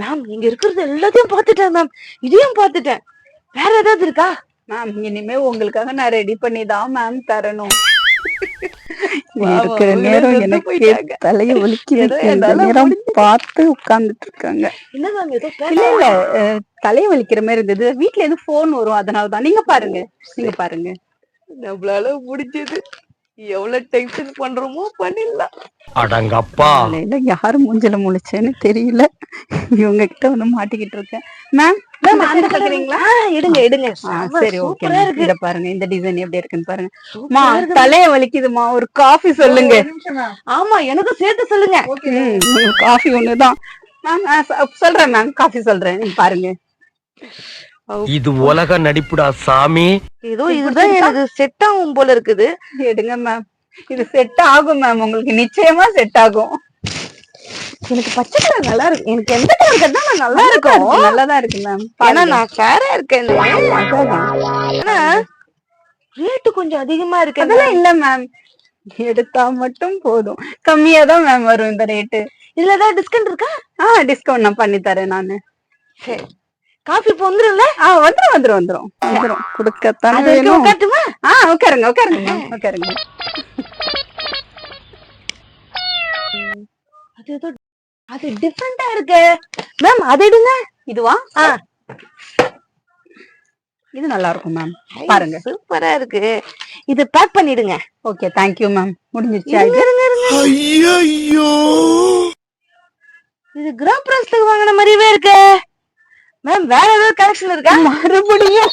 Ma'am இங்க இருக்கிறது எல்லாத்தையும் பார்த்துட்டேன் மேம் இதையும் பார்த்துட்டேன். வேற ஏதாவது இருக்கா? மேம் இனிமே உங்களுக்காக நான் ரெடி பண்ணி தான் மேம் தரணும். இருக்கிற நேரம் எனக்கு. தலைய நேரம் பார்த்து உட்கார்ந்துட்டு இருக்காங்க. இல்ல இல்ல தலைய வலிக்கிற மாதிரி இருந்தது. வீட்ல எதுவும் போன் வரும் அதனாலதான். நீங்க பாருங்க நீங்க பாருங்க. நம்மளால முடிஞ்சது. எவ்வளவு டென்ஷன் பண்றோமோ பண்ணிடலாம். அடங்கப்பா. காலையில யாரு மூஞ்சில முழிச்சேன்னு தெரியல. இவங்க கிட்ட வந்து மாட்டிக்கிட்டு இருக்கேன். மேம் மேம் அந்த அந்த கேக்குறீங்களா எடுங்க சரி ஓகே இத பாருங்க இந்த டிசைன் எப்படி இருக்குன்னு பாருங்க. மா. தலைய வலிக்குதுமா? ஒரு காஃபி சொல்லுங்க. ஆமா எனக்கும் சேர்த்து சொல்லுங்க. காஃபி ஒண்ணுதான். மேம் சொல்றேன் மேம் காஃபி சொல்றேன். பாருங்க. இது உலக நடிப்புடா சாமி. ஏதோ இதுதான் எனக்கு செட் ஆகும் போல இருக்குது. எடுங்க மேம் இது செட் ஆகும் மேம் உங்களுக்கு நிச்சயமா செட் ஆகும். எனக்கு பச்சை கலர் நல்லா இருக்கு. எனக்கு எந்த கலர் கட்டினா நான் நல்லா இருக்கும். நல்லாதான் இருக்கு மேம் ஏன்னா நான் ஃபேரா இருக்கேன். ஆனா ரேட்டு கொஞ்சம் அதிகமா இருக்கு அதெல்லாம் இல்ல மேம் எடுத்தா மட்டும் போதும். கம்மியா தான் மேம் வரும் இந்த ரேட்டு இதுல ஏதாவது டிஸ்கவுண்ட் இருக்கா? ஆ டிஸ்கவுண்ட் நான் பண்ணி தரேன் நானு. சரி. காஃபி இப்போ வந்துரும்ல? ஆ வந்துரும் வந்துரும் வந்துரும். வந்துரும். கொடுக்கத்தானே வேணும். உட்காட்டுமா? ஆ உட்காருங்க உட்காருங்க மேம் உட்காருங்க. அது ஏதோ அது டிஃப்ரெண்டா இருக்கு. மேம் அது எடுங்க. இதுவா? ஆ. இது நல்லா இருக்கும் மேம் பாருங்க. சூப்பரா இருக்கு. இது பேக் பண்ணிடுங்க. ஓகே தேங்க்யூ மேம் முடிஞ்சிருச்சு இருங்க, இருங்க, இருங்க. இது கிராம் பிராஸ்ல வாங்கின மாதிரியே இருக்கு. மேம் வேற ஏதாவது கலெக்ஷன் இருக்கா? மறுபடியும்